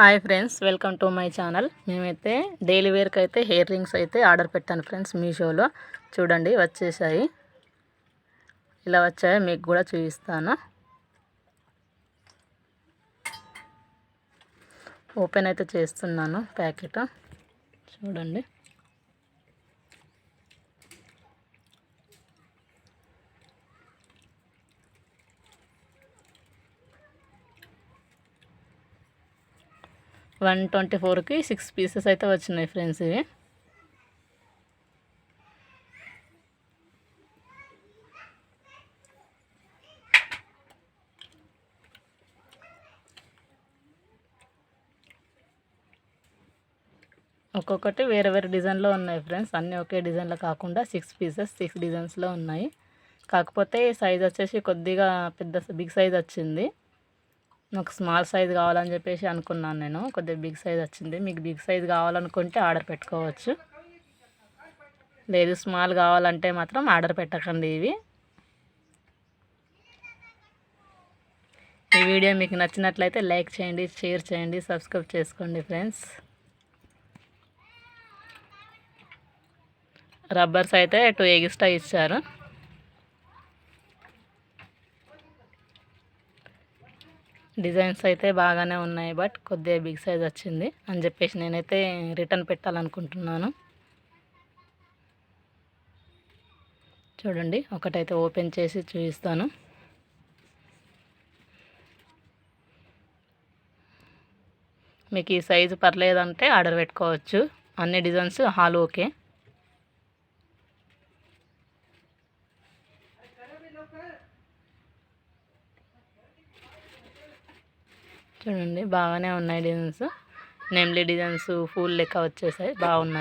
Hi friends welcome to my channel. మేమైతే daily వేర్కి అయితే హెయిర్ రింగ్స్ అయితే ఆర్డర్ పెట్టాను ఫ్రెండ్స్ మీషోలో. చూడండి వచ్చేసాయి. ఇలా వచ్చాయి మీకు కూడా చూపిస్తాను. ఓపెన్ అయితే చేస్తున్నాను ప్యాకెట్. చూడండి. వన్ ట్వంటీ ఫోర్కి సిక్స్ పీసెస్ అయితే వచ్చినాయి ఫ్రెండ్స్ ఇవి. ఒక్కొక్కటి వేరే వేరే డిజైన్లో ఉన్నాయి ఫ్రెండ్స్. అన్నీ ఒకే డిజైన్లో కాకుండా సిక్స్ పీసెస్ సిక్స్ డిజైన్స్లో ఉన్నాయి. కాకపోతే సైజ్ వచ్చేసి కొద్దిగా పెద్ద బిగ్ సైజ్ వచ్చింది. నాకు స్మాల్ సైజ్ కావాలని చెప్పేసి అనుకున్నాను నేను. కొద్దిగా బిగ్ సైజ్ వచ్చింది. మీకు బిగ్ సైజ్ కావాలనుకుంటే ఆర్డర్ పెట్టుకోవచ్చు. లేదు స్మాల్ కావాలంటే మాత్రం ఆర్డర్ పెట్టకండి ఇవి. ఈ వీడియో మీకు నచ్చినట్లయితే లైక్ చేయండి షేర్ చేయండి సబ్స్క్రైబ్ చేసుకోండి ఫ్రెండ్స్. రబ్బర్స్ అయితే టూ ఎగిస్టా ఇచ్చారు. డిజైన్స్ అయితే బాగానే ఉన్నాయి బట్ కొద్దిగా బిగ్ సైజ్ వచ్చింది అని చెప్పేసి నేనైతే రిటర్న్ పెట్టాలనుకుంటున్నాను. చూడండి ఒకటైతే ఓపెన్ చేసి చూపిస్తాను. మీకు ఈ సైజు పర్లేదంటే ఆర్డర్ పెట్టుకోవచ్చు. అన్ని డిజైన్స్ హాల్ ఓకే. చూడండి బాగానే ఉన్నాయి డిజైన్స్ నెమ్లీ డిజైన్స్ ఫూల్ లెక్క వచ్చేసాయి. బాగున్నాయి.